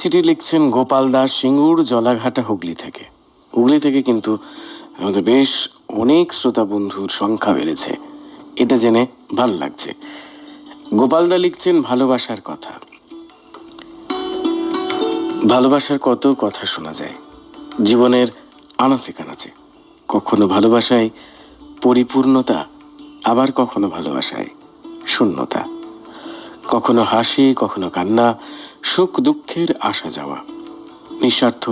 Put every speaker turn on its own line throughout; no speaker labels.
চিঠি লিখছেন গোপাল দাস সিঙ্গুর জলাঘাটা হুগলি থেকে। হুগলি থেকে কিন্তু আমাদের বেশ অনেক শ্রোতা বন্ধুর সংখ্যা বেড়েছে। এটা জেনে ভালো লাগছে। গোপালদা লিখছেন ভালোবাসার কথা। ভালোবাসার কত কথা শোনা যায়। জীবনের আনাচে কানাচে। কখনো ভালোবাসায় পরিপূর্ণতা, আবার কখনো ভালোবাসায় শূন্যতা। কখনো হাসি, কখনো কান্না, সুখ দুঃখের আসা যাওয়া। নিঃস্বার্থ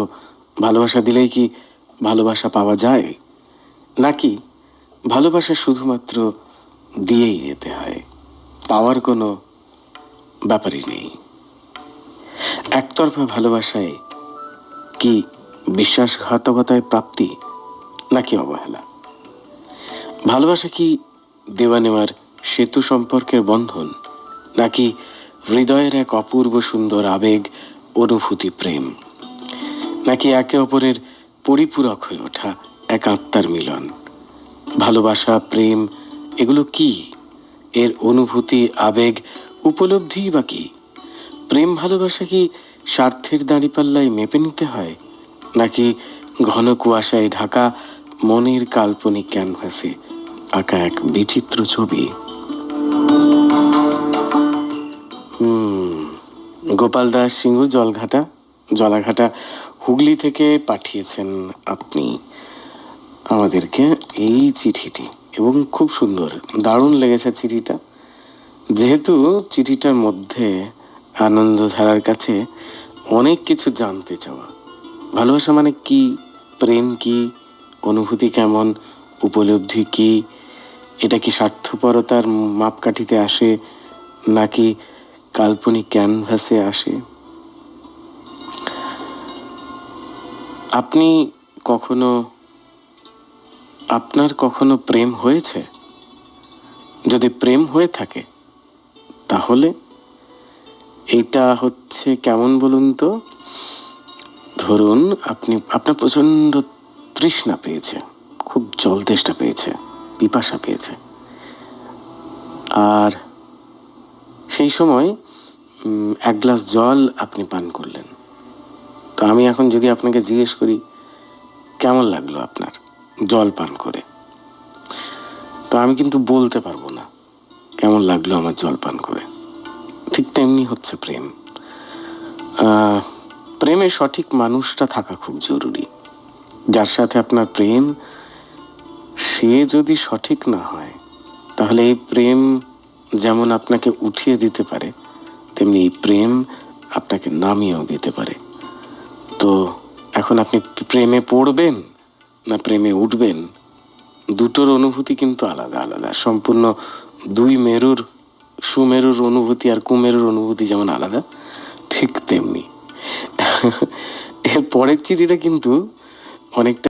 ভালোবাসা দিলেই কি ভালোবাসা পাওয়া যায়? নাকি ভালোবাসা শুধুমাত্র দিয়েই যেতে হয়? পাওয়ার কোনো ব্যাপারই নেই। একতরফা ভালোবাসায় কি বিশ্বাসঘাতকতায় প্রাপ্তি নাকি অবহেলা? ভালোবাসা কি দেওয়া নেওয়ার সেতু সম্পর্কের বন্ধন, নাকি হৃদয়ের এক অপূর্ব সুন্দর আবেগ, অনুভূতি, প্রেম? নাকি একে অপরের পরিপূরক হয়ে ওঠা এক আত্মার মিলন? ভালোবাসা, প্রেম, এগুলো কি? এর অনুভূতি, আবেগ উপলব্ধি বা কি? প্রেম ভালোবাসা কি স্বার্থের দাঁড়িপাল্লায় মেপে নিতে হয়? নাকি ঘন কুয়াশায় ঢাকা মনের কাল্পনিক ক্যানভাসে আঁকা এক বিচিত্র ছবি? গোপাল দাস সিংহ জলঘাটা, জলাঘাটা হুগলি থেকে পাঠিয়েছেন আপনি। আমাদেরকে এই চিঠিটি, এবং খুব সুন্দর, দারুণ লেগেছে চিঠিটা। যেহেতু চিঠিটার মধ্যে আনন্দধারার কাছে অনেক কিছু জানতে চাওয়া। ভালোবাসা মানে কি? প্রেম কি? অনুভূতি কেমন? উপলব্ধি কি? এটা কি স্বার্থপরতার মাপকাঠিতে আসে, নাকি কাল্পনিক ক্যানভাসে আসে? আপনি কখনো, আপনার কখনো প্রেম হয়েছে? যদি প্রেম হয়ে থাকে, তাহলে এইটা হচ্ছে কেমন বলুন তো? ধরুন আপনি, আপনার প্রচণ্ড তৃষ্ণা পেয়েছে, খুব জল তেষ্টা পেয়েছে, পিপাসা পেয়েছে। আর সেই সময় এক গ্লাস জল আপনি পান করলেন। তো আমি এখন যদি আপনাকে জিজ্ঞেস করি, কেমন লাগল আপনার জল পান করে? তো আমি কিন্তু বলতে পারব না, কেমন লাগল আমার জল পান করে। ঠিক তেমনি হচ্ছে প্রেম। প্রেমে সঠিক মানুষটা থাকা খুব জরুরি। যার সাথে আপনার প্রেম, সে যদি সঠিক না হয়, তাহলে এই প্রেম যেমন আপনাকে উঠিয়ে দিতে পারে, তেমনি এই প্রেম আপনাকে নামিয়েও দিতে পারে। তো এখন আপনি প্রেমে পড়বেন না প্রেমে উঠবেন, দুটোর অনুভূতি কিন্তু আলাদা আলাদা। সম্পূর্ণ দুই মেরুর সুমেরুর অনুভূতি আর কুমেরুর অনুভূতি যেমন আলাদা ঠিক তেমনি। এর পরের চিঠিটা কিন্তু অনেকটা